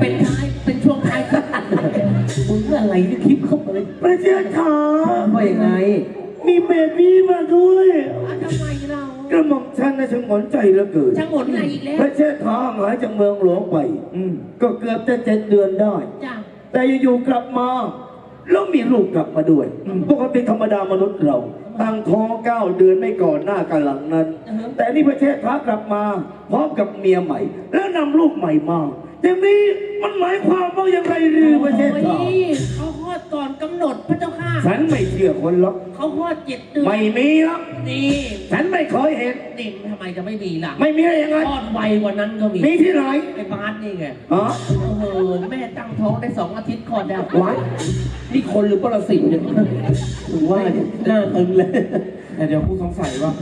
เป็นท้ายเป็นช่วงท้ายครับมึงอะไรที่คลิปเข้าไปประเทศขาว่ายังไงมีเบบี้มาด้วยอะทำไมเรากระหม่อมฉันนะช่างหงอนใจเหลือเกินช่างหมดอะไรอีกแล้วพระเชษฐาหายจากเมืองหลวงไปอืมก็เกือบจะเจ็ดเดือนได้ จ้าแต่อยู่ๆกลับมา แล้วมีลูกกลับมาด้วย ปกติธรรมดามนุษย์เรา ตั้งท้องเก้าเดือนไม่ก่อนหน้ากันหลังนั้น แต่นี่ประเทศท้ากลับมา พร้อมกับเมียใหม่ แล้วนำลูกใหม่มาอย่างนี้ มันหมายความว่าอย่างไรหรือประเทศโอ้ท้ายเขาคลอดก่อนกำหนดพระเจ้าค่ะฉันไม่เชื่อคนหรอก เขาคลอดเจ็ดเดือนไม่มีหรอก นี่ฉันไม่เคยเห็น นี่ทำไมจะไม่มีล่ะไม่มีอะไรอย่างนั้นคลอดไวกว่านั้นก็มีมีที่ไหนไอ้บาสนี่ไงอ๋อโอ้โหแม่ตั้งท้องได้สองอาทิตย์คลอดแล้วว้ายนี่คนหรือปรสิตเนี่ย ถึงว่าเนี่ยหน้าตึงเลยแต่เดี๋ยวกูสงสัยว่า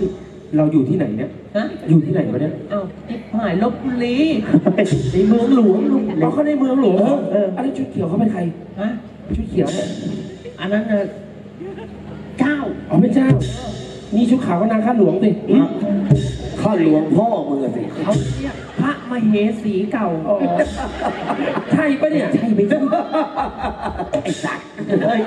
เราอยู่ที่ไหนเนี่ยฮะอยู่ที่ไหนวะเนี่ย เอ้าทิพหายลบบุรีในเมืองหลวงลูกเราเขาในเมืองหลวงเหรอเอออันนี้ชุดเขียวเขาเป็นใคร ฮะชุดเขียวเนี่ยอันนั้นน่ะเก้าอ๋อเป็นเจ้า นี่ชุดขาวก็นางข้าหลวงสิข้าหลวงพ่อมึงอะสิ เขาเรียกพ ระมเหสีเก่าอ๋อใช่ปะเนี่ย ใช่ไหมจ๊ะไอ้สัตว์เฮ้ย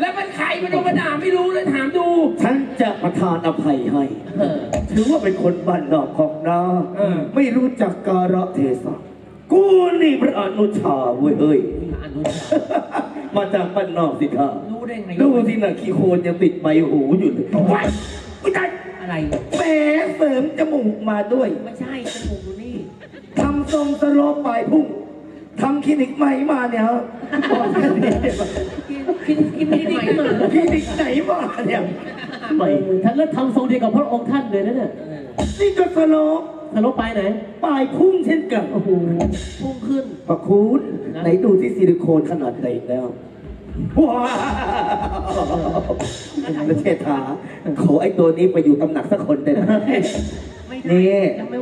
แล้วเป็นใครไม่รู้มาด่าไม่รู้เลยถามดู ฉันจะประทานอภัยให้ เออ ถือว่าเป็นคนบ้านนอกของนาเออ ไม่รู้จักกาลเทศะกูนี่พระอนุชาเว้ยเฮ้ย อนุชามาจากบ้านนอกสิท่ารู้ได้ไงดูสินะขี้โคลนยังติดใบหูอยู่เลยว้ายอุ้ยตายอะไร แหมเสริมจมูกมาด้วย ไม่ใช่จมูกอยู่นี่ ทำทรงสโลปปลายพุ่งทำคลินิกใหม่มาเนี่ยฮะกินกินกินที่ไหนมาคลินิกไหนมาเนี่ย ใหม่ท่านก็ทำทรงเดียวกับพระองค์ท่านเลยนะเนี่ยนี่ก็สโลปทะลุไปไหน ปลายพุ่งเช่นกัน โอ้โห พุ่งขึ้นประคุณไหนดูที่ซิลิโคนขนาดไหนแล้วว้าวประเทศถาขอไอ้ตัวนี้ไปอยู่ตำหนักสักคนได้ไหมไม่นี่ได้ยังไม่